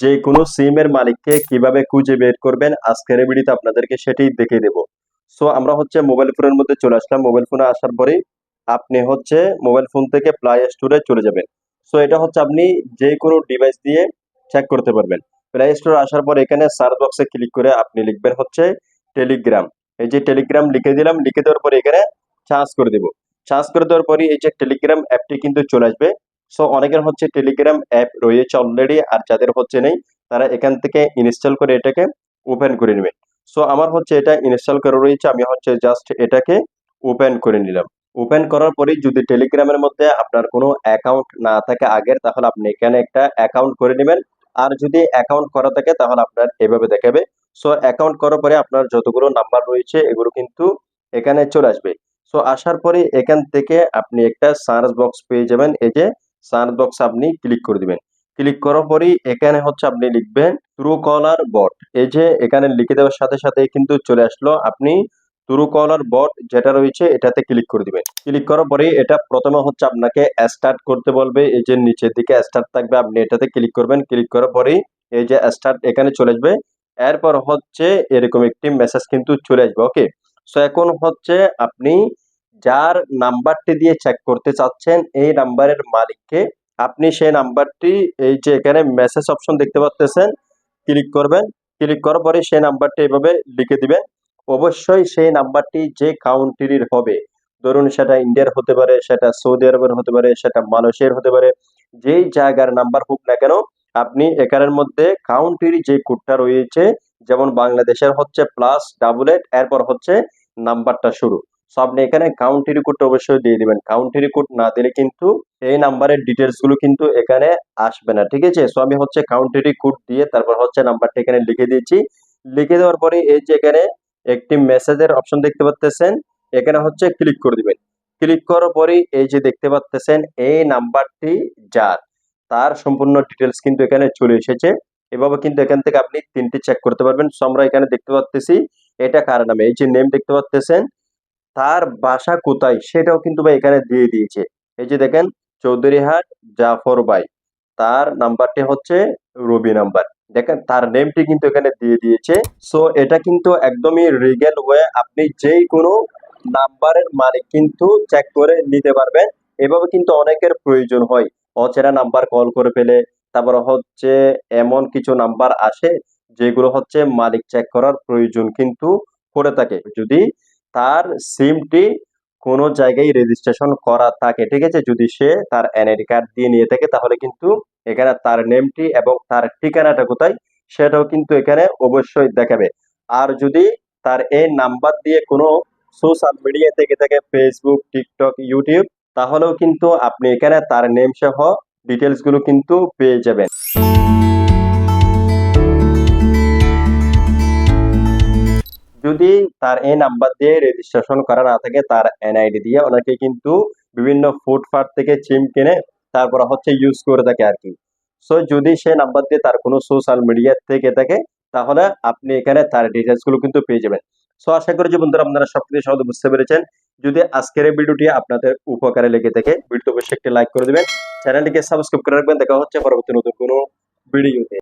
যে কোনো সিমের মালিককে কীভাবে খুঁজে বের করবেন, আজকের ভিডিওতে আপনাদেরকে সেটি দেখিয়ে দেব সো আমরা হচ্ছে মোবাইল ফোনের মধ্যে চলে আসলাম। মোবাইল ফোনে আসার পরেই আপনি হচ্ছে মোবাইল ফোন থেকে প্লে স্টোরে চলে যাবেন। সো এটা হচ্ছে আপনি যে কোনো ডিভাইস দিয়ে চেক করতে পারবেন। প্লে স্টোরে আসার পর এখানে সার্চ বক্সে ক্লিক করে আপনি লিখবেন হচ্ছে টেলিগ্রাম এই যে টেলিগ্রাম লিখে দিলাম, লিখে দেওয়ার পরে এখানে চার্জ করে দেব। চার্জ করে দেওয়ার পরে এই যে টেলিগ্রাম অ্যাপটি কিন্তু চলে আসবে। সো অনেকের হচ্ছে টেলিগ্রাম অ্যাপ রয়েছে অলরেডি আর যাদের হচ্ছে নেই, তারা এখান থেকে ইনস্টল করে এটাকে ওপেন করে নেবেন সো আমার হচ্ছে এটা ইনস্টল করা রয়েছে, আমি হচ্ছে জাস্ট এটাকে ওপেন করে নিলাম। ওপেন করার পরেই যদি টেলিগ্রামের মধ্যে আপনার কোনো অ্যাকাউন্ট না থাকে আগের, তাহলে আপনি এখানে একটা অ্যাকাউন্ট করে নেবেন। আর যদি অ্যাকাউন্ট করা থাকে, তাহলে আপনার এভাবে দেখাবে। সো অ্যাকাউন্ট করার পরে আপনার যতগুলো নাম্বার রয়েছে, এগুলো কিন্তু এখানে চলে আসবে। সো আসার পরে এখান থেকে আপনি একটা সার্চ বক্স পেয়ে যাবেন। এই যে সার্চ বক্স আপনি ক্লিক করে দিবেন। ক্লিক করার পরেই এখানে হচ্ছে আপনি লিখবেন ট্রু কলার বট। এই যে এখানে লিখে দেওয়ার সাথে সাথে কিন্তু চলে আসলো আপনি ট্রু কলার বট যেটা রয়েছে এটাতে ক্লিক করে দিবেন। ক্লিক করার পরে এটা প্রথমে হচ্ছে আপনাকে স্টার্ট করতে বলবে। এই যে নিচের দিকে স্টার্ট থাকবে, আপনি এটাতে ক্লিক করবেন। ক্লিক করার পরেই এই যে স্টার্ট এখানে চলে আসবে। এরপর হচ্ছে এরকম একটি মেসেজ কিন্তু চলে আসবে ওকে সো এখন হচ্ছে আপনি যার নাম্বারটি দিয়ে চেক করতে চাচ্ছেন, এই নাম্বারের মালিককে আপনি সেই নাম্বারটি, এই যে এখানে মেসেজ অপশন দেখতে পাচ্ছেন ক্লিক করবেন। ক্লিক করার পরে সেই নাম্বারটি এভাবে লিখে দিবেন। অবশ্যই সেই নাম্বারটি যে কাউন্ট্রির হবে, ধরুন সেটা ইন্ডিয়ার হতে পারে, সেটা সৌদি আরবের হতে পারে, সেটা মালয়েশিয়ার হতে পারে, যেই জায়গার নাম্বার হোক না কেন, আপনি এখানের মধ্যে কাউন্ট্রির যে কোডটা রয়েছে, যেমন বাংলাদেশের হচ্ছে প্লাস ডাবল এইট এরপর হচ্ছে নাম্বারটা শুরু। সো আপনি এখানে কাউন্ট্রি কোডটা অবশ্যই দিয়ে দিবেন। কাউন্ট্রি কোড না দিলে কিন্তু এই নাম্বারের ডিটেলসগুলো কিন্তু এখানে আসবে না, ঠিক আছে? সো আমি হচ্ছে কাউন্ট্রি কোড দিয়ে তারপর হচ্ছে নাম্বারটা এখানে লিখে দিয়েছি। লিখে দেওয়ার পরে এই যে এখানে একটি মেসেজের অপশন দেখতে পাচ্ছেন এখানে হচ্ছে ক্লিক করে দিবেন। ক্লিক করার পরেই এই যে দেখতে পাচ্ছেন এই নাম্বারটি যার। তার সম্পূর্ণ ডিটেলস কিন্তু এখানে চলে এসেছে। এভাবে কিন্তু এখান থেকে আপনি তিনটি চেক করতে পারবেন। সো আমরা এখানে দেখতে পাচ্ছি এটা কার নামে? এই যে নেম দেখতে পাচ্ছেন তার বাসা কোথায় সেটাও কিন্তু ভাই এখানে দিয়ে দিয়েছে। এই যে দেখেন চৌধুরীহাট জাফর ভাই তার নাম্বারটি হচ্ছে রবি নাম্বার। দেখেন, তার নেমটি কিন্তু এখানে দিয়ে দিয়েছে। সো এটা কিন্তু একদমই রিগেল ওয়ে আপনি যেই কোনো নাম্বারের মালিক কিন্তু চেক করে নিতে পারবেন। এভাবে কিন্তু অনেকের প্রয়োজন হয়। অচেনা নাম্বার কল করে ফেলে, তারপর হচ্ছে এমন কিছু নাম্বার আসে, যেগুলো হচ্ছে মালিক চেক করার প্রয়োজন কিন্তু করে থাকে। যদি তার সিমটি কোনো জায়গায় রেজিস্ট্রেশন করা থাকে, ঠিক আছে? যদি সে তার এনআইডি কার্ড দিয়ে নিয়ে থাকে, তাহলে কিন্তু এখানে তার নেমটি এবং তার ঠিকানাটা কোথায়, সেটাও কিন্তু এখানে অবশ্যই দেখাবে। আর যদি তার এই নাম্বার দিয়ে কোনো সোশ্যাল মিডিয়া থেকে থাকে ফেসবুক টিকটক ইউটিউব তাহলেও কিন্তু আপনি এখানে তার নেম সহ ডিটেলসগুলো কিন্তু পেয়ে যাবেন। তার এই নাম্বার দিয়ে রেজিস্ট্রেশন করা না থাকে, তার এনআইডি দিয়ে। অনেকে কিন্তু বিভিন্ন ফুটপাথ থেকে সিম কিনে তারপর হচ্ছে ইউজ করে থাকে আর কি। সো যদি সে নাম্বার দিয়ে তার কোনো সোশ্যাল মিডিয়া থেকে থাকে, তাহলে আপনি এখানে তার ডিটেলসগুলো কিন্তু পেয়ে যাবেন। সো আশা করি যে বন্ধুরা আপনারা সবকিছু সহজে বুঝতে পেরেছেন। যদি আজকের এই ভিডিওটি আপনাদের উপকারে লেগে থাকে, ভিডিওতে অবশ্যই একটি লাইক করে দিবেন। চ্যানেলটিকে সাবস্ক্রাইব করে রাখবেন। দেখা হচ্ছে পরবর্তী নতুন কোনো ভিডিওতে।